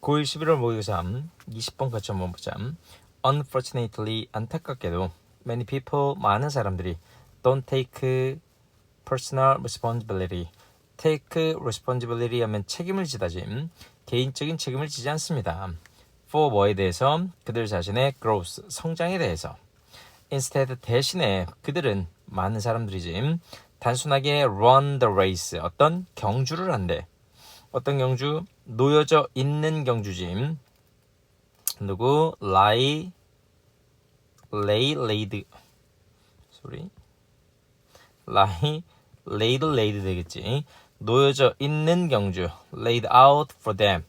9일 11월 모의고사 20번 거쳐 한번 보자. Unfortunately, 안타깝게도 many people, 많은 사람들이 don't take personal responsibility. take responsibility 하면 책임을 지다지 개인적인 책임을 지지 않습니다. for 뭐에 대해서 그들 자신의 growth, 성장에 대해서 instead 대신에 그들은 많은 사람들이지 단순하게 run the race 어떤 경주를 한대. 어떤 경주? 놓여져 있는 경주지. 누구? lie, lay, laid. sorry. lie, laid, laid 되겠지. 놓여져 있는 경주. laid out for them.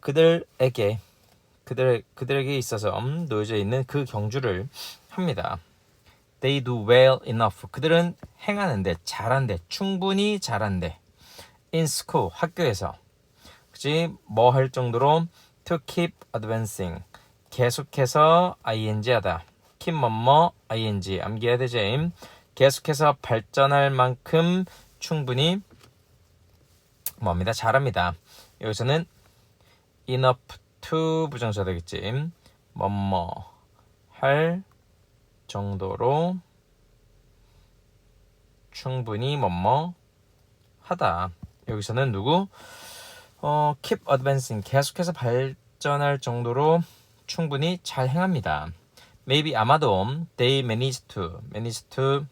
그들에게 그들 그들에게 있어서 음, 놓여져 있는 그 경주를 합니다. They do well enough. 그들은 행하는데 잘한대. 충분히 잘한대. School 학교에서 그지 뭐 할 정도로 to keep advancing 계속해서 ing 하다. keep 뭐뭐 ing 암기해야 되지. 계속해서 발전할 만큼 충분히 뭐입니다. 잘합니다. 여기서는 enough to 부정사 되겠지. 뭐뭐 할 정도로 충분히 뭐뭐 하다. 여기서는 누구? 어, keep advancing 계속해서 발전할 정도로 충분히 잘 행합니다. maybe 아마도 they manage to manage to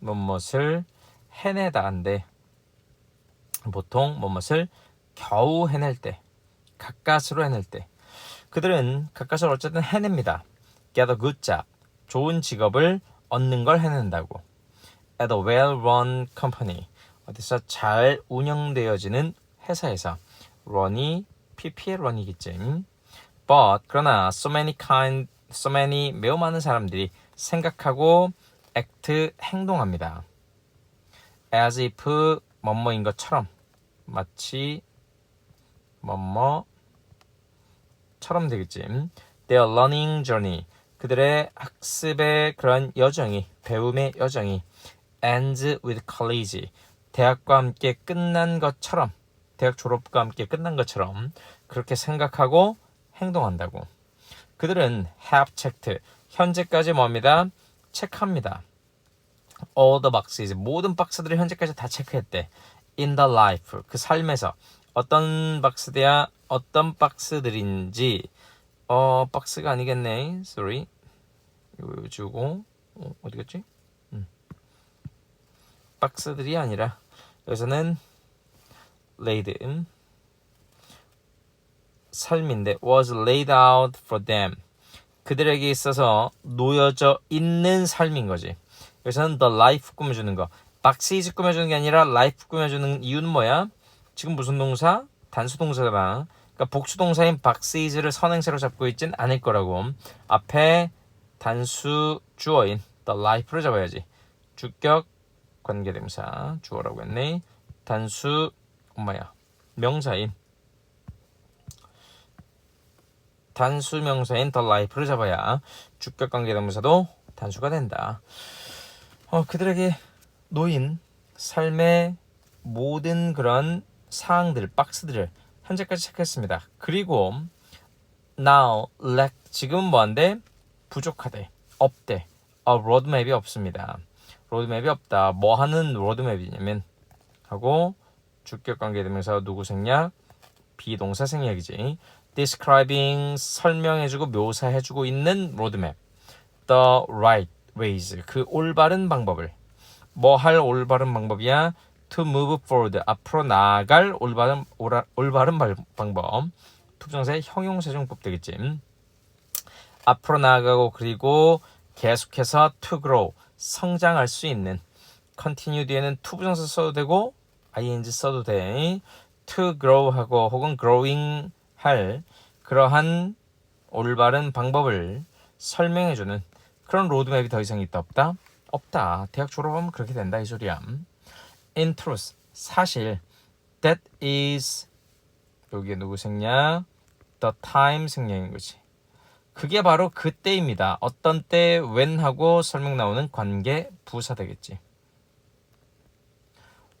뭐뭇을 해내다 한데 보통 뭐뭇을 겨우 해낼 때 가까스로 해낼 때 그들은 가까스로 어쨌든 해냅니다. get a good job 좋은 직업을 얻는 걸 해낸다고 at a well-run company 어디서 잘 운영되어지는 회사에서 run이 PPL run이겠지. But 그러나 so many kind, so many 매우 많은 사람들이 생각하고 act 행동합니다. as if 뭐뭐인 것처럼 마치 뭐뭐처럼 되겠지. Their learning journey 그들의 학습의 그런 여정이 배움의 여정이 ends with college 대학과 함께 끝난 것처럼 대학 졸업과 함께 끝난 것처럼 그렇게 생각하고 행동한다고. 그들은 have checked 현재까지 뭡니다? 체크합니다. all the boxes 모든 박스들을 현재까지 다 체크했대. in the life 그 삶에서 어떤 박스들이야 어떤 박스들인지 어 박스가 아니겠네. sorry. 이거 주고 어, 어디 갔지? 음. 박스들이 아니라 여기서는 laid 삶인데 was laid out for them 그들에게 있어서 놓여져 있는 삶인 거지. 여기서는 the life 꾸며주는 거. 박시즈 꾸며주는 게 아니라 life 꾸며주는 이유는 뭐야? 지금 무슨 동사? 단수 동사잖아. 그러니까 복수 동사인 박시즈를 선행사로 잡고 있진 않을 거라고. 앞에 단수 주어인 the life를 잡아야지. 주격 관계대명사 주어라고 했네. 단수 엄마야 명사인 단수 명사인 the life를 잡아야 주격 관계대명사도 단수가 된다. 어, 그들에게 놓인 삶의 모든 그런 사항들, 박스들을 현재까지 체크했습니다. 그리고 now lack 지금 뭐한데 부족하대, 없대, 어, 로드맵이 없습니다. 로드맵이 없다. 뭐 하는 로드맵이냐면 하고 주격 관계대명사 누구 생략 비동사 생략이지. describing 설명해주고 묘사해주고 있는 로드맵. the right ways 그 올바른 방법을 뭐 할 올바른 방법이야? to move forward 앞으로 나아갈 올바른 오라, 올바른 발, 방법. 투정사의 형용사정법 되겠지. 앞으로 나아가고 그리고 계속해서 to grow 성장할 수 있는 continue 뒤에는 to 부정사 써도 되고 ing 써도 돼. to grow 하고 혹은 growing 할 그러한 올바른 방법을 설명해 주는 그런 로드맵이 더 이상 있다 없다? 없다. 대학 졸업하면 그렇게 된다 이 소리야. In truth 사실 that is 여기에 누구 생략? the time 생략인 거지. 그게 바로 그때입니다. 어떤 때 when 하고 설명 나오는 관계 부사 되겠지.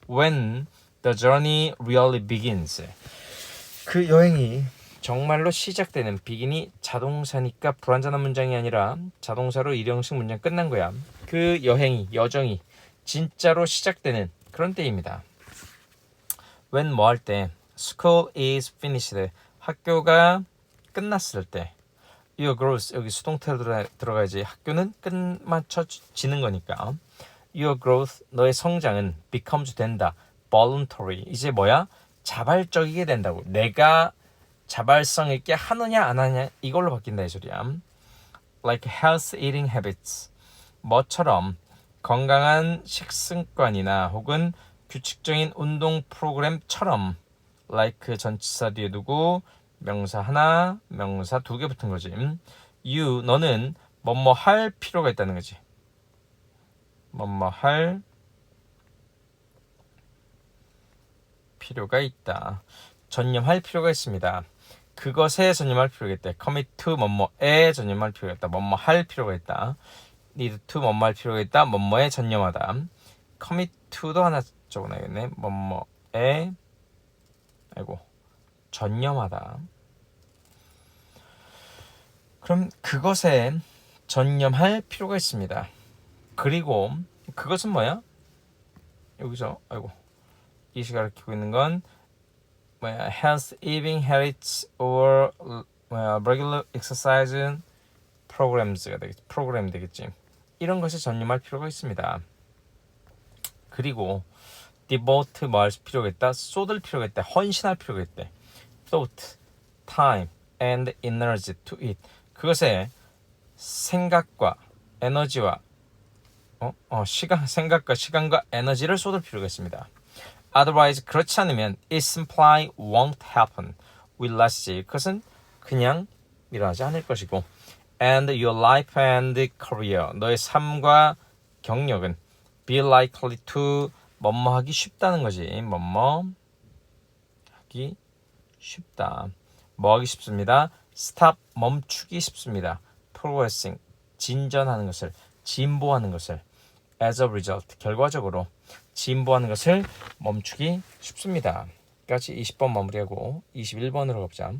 When the journey really begins. 그 여행이 정말로 시작되는 비긴이 자동사니까 불완전한 문장이 아니라 자동사로 일형식 문장 끝난 거야. 그 여행이 여정이 진짜로 시작되는 그런 때입니다. when 뭐 할 때 school is finished 학교가 끝났을 때 your growth 여기 수동태로 들어, 들어가야지 학교는 끝마쳐지는 거니까. Your growth 너의 성장은 becomes 된다. Voluntary. 이제 뭐야? 자발적이게 된다고. 내가 자발성 있게 하느냐 안 하느냐 이걸로 바뀐다 이 소리야. Like health eating habits. 뭐처럼 건강한 식습관이나 혹은 규칙적인 운동 프로그램처럼 like 전치사 뒤에 두고 명사 하나, 명사 두 개 붙은 거지. you 너는 뭐뭐 할 필요가 있다는 거지. 뭐뭐 할 필요가 있다. 전념할 필요가 있습니다. 그것에 전념할 필요가 있다. commit to 뭐뭐에 전념할 필요가 있다. 뭐뭐 할 필요가 있다. need to 뭐뭐 할 필요가 있다. 뭐뭐에 전념하다. commit to도 하나 적어놔야겠네. 뭐뭐에 아이고 전념하다. 그럼 그것에 전념할 필요가 있습니다. 그리고 그것은 뭐야? 여기서 아이고 이시 가르치고 있는 건 뭐야? health eating habits or 뭐야? regular exercise programs,가 되겠지. 프로그램 되겠지. 이런 것에 전념할 필요가 있습니다. 그리고 devote 뭐 할 필요가 있다. 쏟을 필요가 있다. 헌신할 필요가 있대. Thought, time, and energy to it. 그것에 생각과 에너지와 어? 어, 시간, 생각과 시간과 에너지를 쏟을 필요가 있습니다. Otherwise 그렇지 않으면 it simply won't happen. will not see. 그것은 그냥 일어나지 않을 것이고 and your life and career 너의 삶과 경력은 be likely to 뭐뭐 하기 쉽다는 거지. 뭐뭐 하기 쉽다. 뭐 하기 쉽습니다. stop 멈추기 쉽습니다. progressing 진전하는 것을 진보하는 것을 as a result 결과적으로 진보하는 것을 멈추기 쉽습니다. 까지 20번 마무리하고 21번으로 가보자.